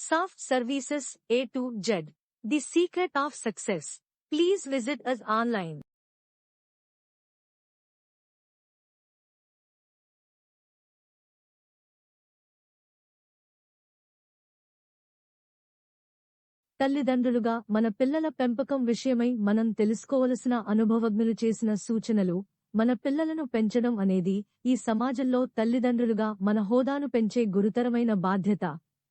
Soft Services A to Z. The secret of success. Please visit us online. తల్లిదండ్రులుగా మన పిల్లల పెంపకం విషయమై మనం తెలుసుకోవలసిన అనుభవజ్ఞులు చేసిన సూచనలు మన పిల్లలను పెంచడం అనేది ఈ సమాజంలో తల్లిదండ్రులుగా మన హోదాను పెంచే గురుతరమైన బాధ్యత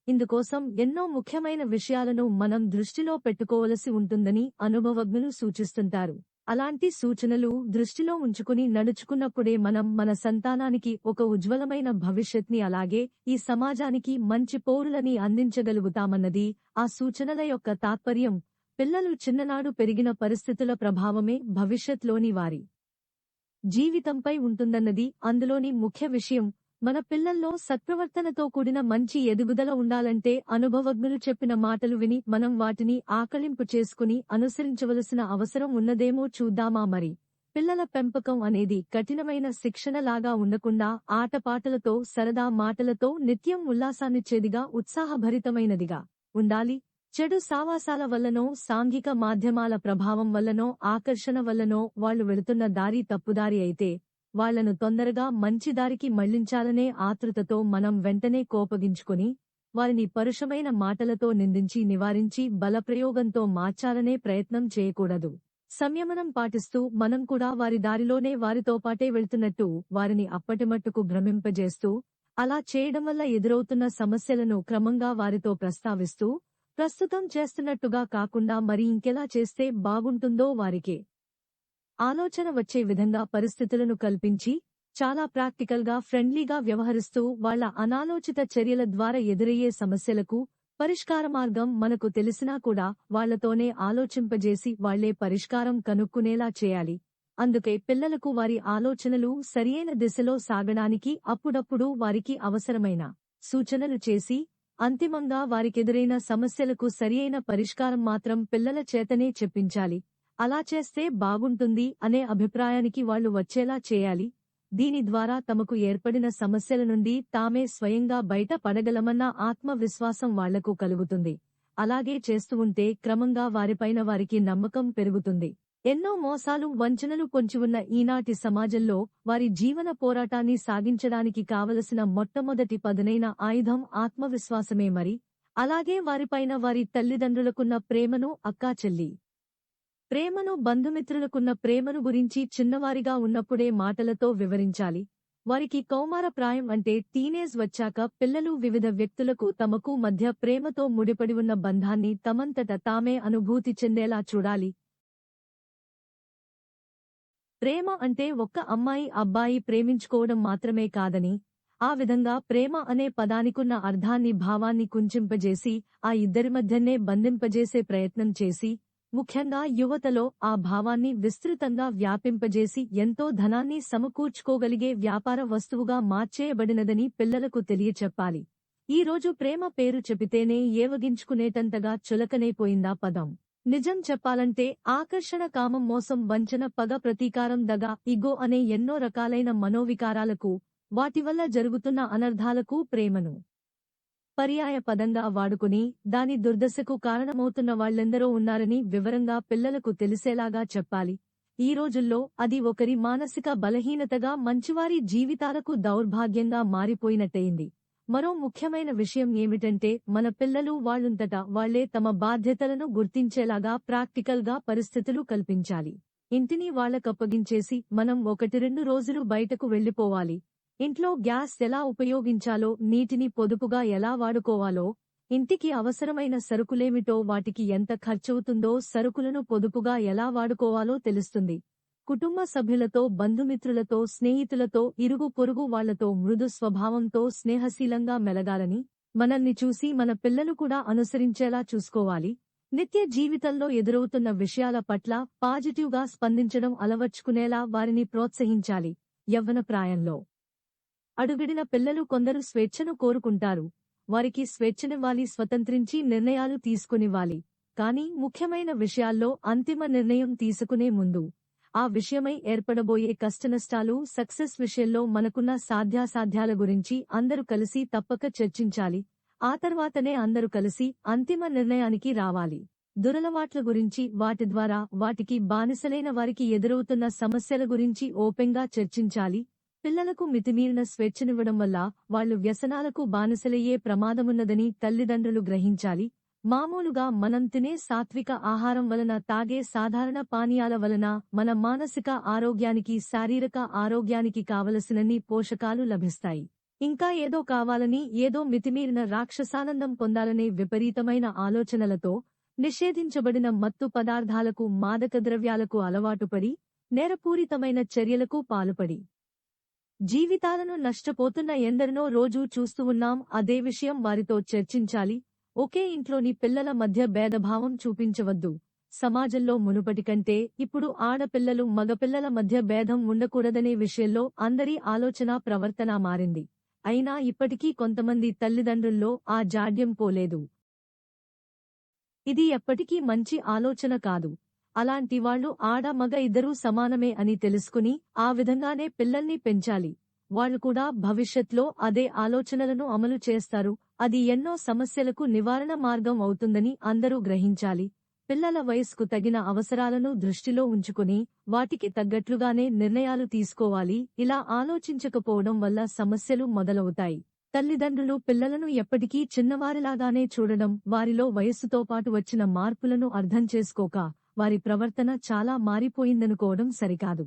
ఇందుకోసం ఎన్నో ముఖ్యమైన విషయాలను మనం దృష్టిలో పెట్టుకోవలసి ఉంటుందని అనుభవజ్ఞులు సూచిస్తుంటారు. అలాంటి సూచనలు దృష్టిలో ఉంచుకుని నడుచుకున్నప్పుడే మనం మన సంతానానికి ఒక ఉజ్వలమైన భవిష్యత్ని అలాగే ఈ సమాజానికి మంచి పౌరులని అందించగలుగుతామన్నది ఆ సూచనల యొక్క తాత్పర్యం. పిల్లలు చిన్ననాడు పెరిగిన పరిస్థితుల ప్రభావమే భవిష్యత్లోని వారి జీవితంపై ఉంటుందన్నది అందులోని ముఖ్య విషయం. మన పిల్లల్లో సత్ప్రవర్తనతో కూడిన మంచి ఎదుగుదల ఉండాలంటే అనుభవజ్ఞులు చెప్పిన మాటలు విని మనం వాటిని ఆకలింపు చేసుకుని అనుసరించవలసిన అవసరం ఉన్నదేమో చూద్దామా మరి. పిల్లల పెంపకం అనేది కఠినమైన శిక్షణలాగా ఉండకుండా ఆటపాటలతో సరదా మాటలతో నిత్యం ఉల్లాసాన్నిచ్చేదిగా ఉత్సాహభరితమైనదిగా ఉండాలి. చెడు సావాసాల వల్లనో సాంఘిక మాధ్యమాల ప్రభావం వల్లనో ఆకర్షణ వల్లనో వాళ్ళు వెళుతున్న దారి తప్పుదారి అయితే వాళ్ళను తొందరగా మంచి దారికి మళ్ళించాలనే ఆతృతతో మనం వెంటనే కోపగించుకుని వారిని పరుషమైన మాటలతో నిందించి నివారించి బలప్రయోగంతో మార్చాలనే ప్రయత్నం చేయకూడదు. సంయమనం పాటిస్తూ మనం కూడా వారి దారిలోనే వారితో పాటే వెళ్తున్నట్టు వారిని అప్పటిమట్టుకు భ్రమింపజేస్తూ అలా చేయడం వల్ల ఎదురవుతున్న సమస్యలను క్రమంగా వారితో ప్రస్తావిస్తూ ప్రస్తుతం చేస్తున్నట్టుగా కాకుండా మరి ఇంకెలా చేస్తే బాగుంటుందో వారికే. ఆలోచన వచ్చే విధంగా పరిస్థితులను కల్పించి చాలా ప్రాక్టికల్గా ఫ్రెండ్లీగా వ్యవహరిస్తూ వాళ్ళ అనాలోచిత చర్యల ద్వారా ఎదురయ్యే సమస్యలకు పరిష్కార మార్గం మనకు తెలిసినా కూడా వాళ్ళతోనే ఆలోచింపజేసి వాళ్ళే పరిష్కారం కనుక్కునేలా చేయాలి. అందుకే పిల్లలకు వారి ఆలోచనలు సరియైన దిశలో సాగడానికి అప్పుడప్పుడు వారికి అవసరమైన సూచనలు చేసి అంతిమంగా వారికెదురైన సమస్యలకు సరియైన పరిష్కారం మాత్రం పిల్లల చేతనే చెప్పించాలి. అలా చేస్తే బాగుంటుంది అనే అభిప్రాయానికి వాళ్ళు వచ్చేలా చేయాలి. దీని ద్వారా తమకు ఏర్పడిన సమస్యల నుండి తామే స్వయంగా బయట పడగలమన్న ఆత్మవిశ్వాసం వాళ్ళకు కలుగుతుంది. అలాగే చేస్తూ ఉంటే క్రమంగా వారిపైన వారికి నమ్మకం పెరుగుతుంది. ఎన్నో మోసాలు వంచనలు పొంచి ఉన్న ఈనాటి సమాజంలో వారి జీవన పోరాటాన్ని సాగించడానికి కావలసిన మొట్టమొదటి పదునైన ఆయుధం ఆత్మవిశ్వాసమే మరి. అలాగే వారిపైన వారి తల్లిదండ్రులకున్న ప్రేమను అక్కాచెల్లి ప్రేమను బంధుమిత్రులకున్న ప్రేమను గురించి చిన్నవారిగా ఉన్నప్పుడే మాటలతో వివరించాలి. వారికి కౌమార ప్రాయం అంటే టీనేజ్ వచ్చాక పిల్లలు వివిధ వ్యక్తులకు తమకు మధ్య ప్రేమతో ముడిపడి ఉన్న బంధాన్ని తమంతట తామే అనుభూతి చెందేలా చూడాలి. ప్రేమ అంటే ఒక్క అమ్మాయి అబ్బాయి ప్రేమించుకోవడం మాత్రమే కాదని ఆ విధంగా ప్రేమ అనే పదానికున్న అర్థాన్ని భావాన్ని కుంచింపజేసి ఆ ఇద్దరి మధ్యనే బంధింపజేసే ప్రయత్నం చేసి ముఖ్యంగా యువతలో ఆ భావాన్ని విస్తృతంగా వ్యాపింపజేసి ఎంతో ధనాన్ని సమకూర్చుకోగలిగే వ్యాపార వస్తువుగా మార్చేయబడినదని పిల్లలకు తెలియచెప్పాలి. ఈ రోజు ప్రేమ పేరు చెబితేనే ఏవగించుకునేటంతగా చులకనైపోయిందా పదం. నిజం చెప్పాలంటే ఆకర్షణ కామం మోసం వంచన పగ ప్రతీకారం దగ ఇగో అనే ఎన్నో రకాలైన మనోవికారాలకు వాటి వల్ల జరుగుతున్న అనర్ధాలకు ప్రేమను. పర్యాయ పదంగా వాడుకుని దాని దుర్దశకు కారణమవుతున్న వాళ్ళెందరో ఉన్నారని వివరంగా పిల్లలకు తెలిసేలాగా చెప్పాలి. ఈ రోజుల్లో అది ఒకరి మానసిక బలహీనతగా మంచివారి జీవితాలకు దౌర్భాగ్యంగా మారిపోయినట్టయింది. మరో ముఖ్యమైన విషయం ఏమిటంటే మన పిల్లలు వాళ్ళుంతటా వాళ్ళే తమ బాధ్యతలను గుర్తించేలాగా ప్రాక్టికల్గా పరిస్థితులు కల్పించాలి. ఇంటిని వాళ్ళకప్పగించేసి మనం ఒకటి రెండు రోజులు బయటకు వెళ్ళిపోవాలి ఇంట్లో గ్యాస్ ఎలా ఉపయోగించాలో నీటిని పొదుపుగా ఎలా వాడుకోవాలో ఇంటికి అవసరమైన సరుకులేమిటో వాటికి ఎంత ఖర్చవుతుందో సరుకులను పొదుపుగా ఎలా వాడుకోవాలో తెలుస్తుంది. కుటుంబ సభ్యులతో బంధుమిత్రులతో స్నేహితులతో ఇరుగు పొరుగు వాళ్ళతో మృదు స్వభావంతో స్నేహశీలంగా మెలగాలని మనల్ని చూసి మన పిల్లలు కూడా అనుసరించేలా చూసుకోవాలి. నిత్య జీవితంలో ఎదురవుతున్న విషయాల పట్ల పాజిటివ్గా స్పందించడం అలవర్చుకునేలా వారిని ప్రోత్సహించాలి. యవ్వన ప్రాయంలో అడుగిడిన పిల్లలు కొందరు స్వేచ్ఛను కోరుకుంటారు. వారికి స్వేచ్ఛనివ్వాలి స్వతంత్రించి నిర్ణయాలు తీసుకునివ్వాలి. కానీ ముఖ్యమైన విషయాల్లో అంతిమ నిర్ణయం తీసుకునే ముందు ఆ విషయమై ఏర్పడబోయే కష్టనష్టాలు సక్సెస్ విషయంలో మనకున్న సాధ్యాసాధ్యాల గురించి అందరూ కలిసి తప్పక చర్చించాలి. ఆ తర్వాతనే అందరూ కలిసి అంతిమ నిర్ణయానికి రావాలి. దురలవాట్ల గురించి వాటి ద్వారా వాటికి బానిసలైన వారికి ఎదురవుతున్న సమస్యల గురించి ఓపెన్గా చర్చించాలి. పిల్లలకు మితిమీరిన స్వేచ్ఛనివ్వడం వల్ల వాళ్ళు వ్యసనాలకు బానిసలయ్యే ప్రమాదమున్నదని తల్లిదండ్రులు గ్రహించాలి. మామూలుగా మనం తినే సాత్విక ఆహారం వలన తాగే సాధారణ పానీయాల వలన మన మానసిక ఆరోగ్యానికి శారీరక ఆరోగ్యానికి కావలసినన్ని పోషకాలు లభిస్తాయి. ఇంకా ఏదో కావాలని ఏదో మితిమీరిన రాక్షసానందం పొందాలనే విపరీతమైన ఆలోచనలతో నిషేధించబడిన మత్తు పదార్థాలకు మాదక ద్రవ్యాలకు అలవాటుపడి నేరపూరితమైన చర్యలకు పాలుపడి. జీవితాలను నష్టపోతున్న ఎందరినో రోజూ చూస్తూ ఉన్నాం. అదే విషయం వారితో చర్చించాలి. ఒకే ఇంట్లోని పిల్లల మధ్య భేదభావం చూపించవద్దు. సమాజంలో మునుపటి కంటే ఇప్పుడు ఆడపిల్లలు మగపిల్లల మధ్య భేదం ఉండకూడదనే విషయంలో అందరి ఆలోచన ప్రవర్తన మారింది. అయినా ఇప్పటికీ కొంతమంది తల్లిదండ్రుల్లో ఆ జాడ్యం పోలేదు. ఇది ఎప్పటికీ మంచి ఆలోచన కాదు. అలాంటి వాళ్ళు ఆడ మగ ఇద్దరూ సమానమే అని తెలుసుకుని ఆ విధంగానే పిల్లల్ని పెంచాలి. వాళ్ళు కూడా భవిష్యత్లో అదే ఆలోచనలను అమలు చేస్తారు. అది ఎన్నో సమస్యలకు నివారణ మార్గం అవుతుందని అందరూ గ్రహించాలి. పిల్లల వయస్కు తగిన అవసరాలను దృష్టిలో ఉంచుకుని వాటికి తగ్గట్లుగానే నిర్ణయాలు తీసుకోవాలి. ఇలా ఆలోచించకపోవడం వల్ల సమస్యలు మొదలవుతాయి. తల్లిదండ్రులు పిల్లలను ఎప్పటికీ చిన్నవారిలాగానే చూడడం వారిలో వయస్సుతో పాటు వచ్చిన మార్పులను అర్థం చేసుకోక వారి ప్రవర్తన చాలా మారిపోయిందనుకోవడం సరికాదు.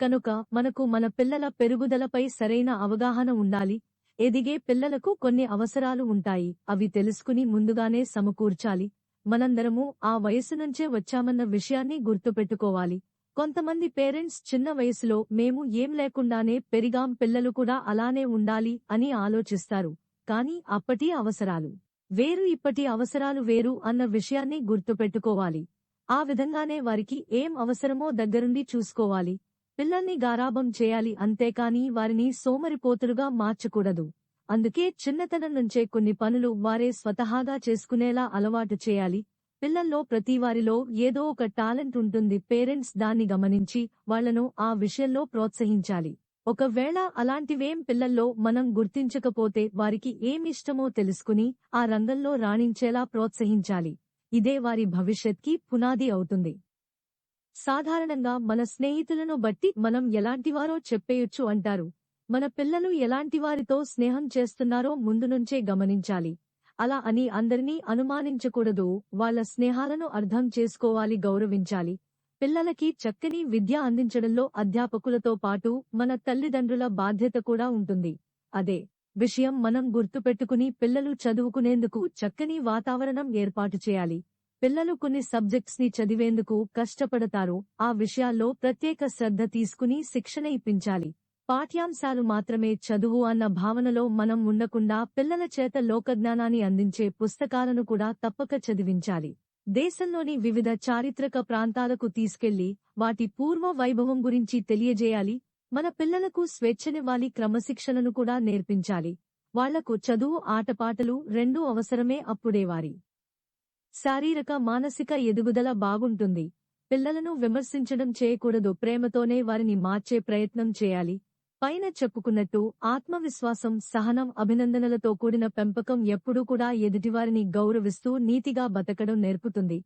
కనుక మనకు మన పిల్లల పెరుగుదలపై సరైన అవగాహన ఉండాలి. ఎదిగే పిల్లలకు కొన్ని అవసరాలు ఉంటాయి. అవి తెలుసుకుని ముందుగానే సమకూర్చాలి. మనందరము ఆ వయసు నుంచే వచ్చామన్న విషయాన్ని గుర్తుపెట్టుకోవాలి. కొంతమంది పేరెంట్స్ చిన్న వయసులో మేము ఏం లేకుండానే పెరిగాం పిల్లలు కూడా అలానే ఉండాలి అని ఆలోచిస్తారు. కాని అప్పటి అవసరాలు వేరు ఇప్పటి అవసరాలు వేరు అన్న విషయాన్ని గుర్తుపెట్టుకోవాలి. ఆ విధంగానే వారికి ఏం అవసరమో దగ్గరుండి చూసుకోవాలి. పిల్లల్ని గారాబం చేయాలి అంతేకాని వారిని సోమరిపోతులుగా మార్చకూడదు. అందుకే చిన్నతనం నుంచే కొన్ని పనులు వారే స్వతహాగా చేసుకునేలా అలవాటు చేయాలి. పిల్లల్లో ప్రతివారిలో ఏదో ఒక టాలెంట్ ఉంటుంది. పేరెంట్స్ దాన్ని గమనించి వాళ్ళను ఆ విషయంలో ప్రోత్సహించాలి. ఒకవేళ అలాంటివేం పిల్లల్లో మనం గుర్తించకపోతే వారికి ఏమిష్టమో తెలుసుకుని ఆ రంగంలో రాణించేలా ప్రోత్సహించాలి. ఇదే వారి భవిష్యత్కి పునాది అవుతుంది. సాధారణంగా మన స్నేహితులను బట్టి మనం ఎలాంటివారో చెప్పేయొచ్చు అంటారు. మన పిల్లలు ఎలాంటివారితో స్నేహం చేస్తున్నారో ముందు నుంచే గమనించాలి. అలా అని అందరినీ అనుమానించకూడదు. వాళ్ళ స్నేహాలను అర్థం చేసుకోవాలి గౌరవించాలి. పిల్లలకి చక్కని విద్య అందించడంలో అధ్యాపకులతో పాటు మన తల్లిదండ్రుల బాధ్యత కూడా ఉంటుంది. అదే విషయం మనం గుర్తుపెట్టుకుని పిల్లలు చదువుకునేందుకు చక్కని వాతావరణం ఏర్పాటు చేయాలి. పిల్లలు కొన్ని సబ్జెక్ట్స్ని చదివేందుకు కష్టపడతారు. ఆ విషయాల్లో ప్రత్యేక శ్రద్ధ తీసుకుని శిక్షణ ఇప్పించాలి. పాఠ్యాంశాలు మాత్రమే చదువు అన్న భావనలో మనం ఉండకుండా పిల్లల చేత లోకజ్ఞానాన్ని అందించే పుస్తకాలను కూడా తప్పక చదివించాలి. దేశంలోని వివిధ చారిత్రక ప్రాంతాలకు తీసుకెళ్ళి వాటి పూర్వ వైభవం గురించి తెలియజేయాలి. మన పిల్లలకు స్వేచ్ఛనివ్వాలి క్రమశిక్షణను కూడా నేర్పించాలి. వాళ్ళకు చదువు ఆటపాటలు రెండూ అవసరమే అప్పుడేవారి శారీరక మానసిక ఎదుగుదల బాగుంటుంది. పిల్లలను విమర్శించడం చేయకూడదు ప్రేమతోనే వారిని మార్చే ప్రయత్నం చేయాలి. పైన చెప్పుకున్నట్టు ఆత్మవిశ్వాసం సహనం అభినందనలతో కూడిన పెంపకం ఎప్పుడూ కూడా ఎదుటివారిని గౌరవిస్తూ నీతిగా బతకడం నేర్పుతుంది.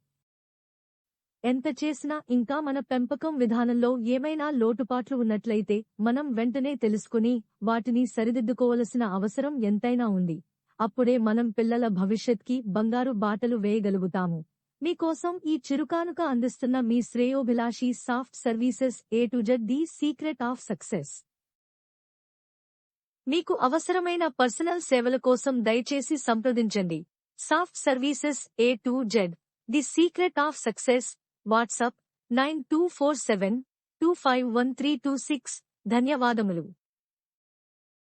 ఎంత చేసినా ఇంకా మన పెంపకం విధానంలో ఏమైనా లోటుపాట్లు ఉన్నట్లయితే మనం వెంటనే తెలుసుకుని వాటిని సరిదిద్దుకోవలసిన అవసరం ఎంతైనా ఉంది. అప్పుడే మనం పిల్లల భవిష్యత్కి బంగారు బాటలు వేయగలుగుతాము. మీకోసం ఈ చిరుకానుక అందిస్తున్న మీ శ్రేయోభిలాషి soft services A to Z the secret of success మీకు అవసరమైన పర్సనల్ సేవల కోసం దయచేసి సంప్రదించండి. Soft services A to Z the secret of success WhatsApp nine two four seven two five one three two six. ధన్యవాదములు.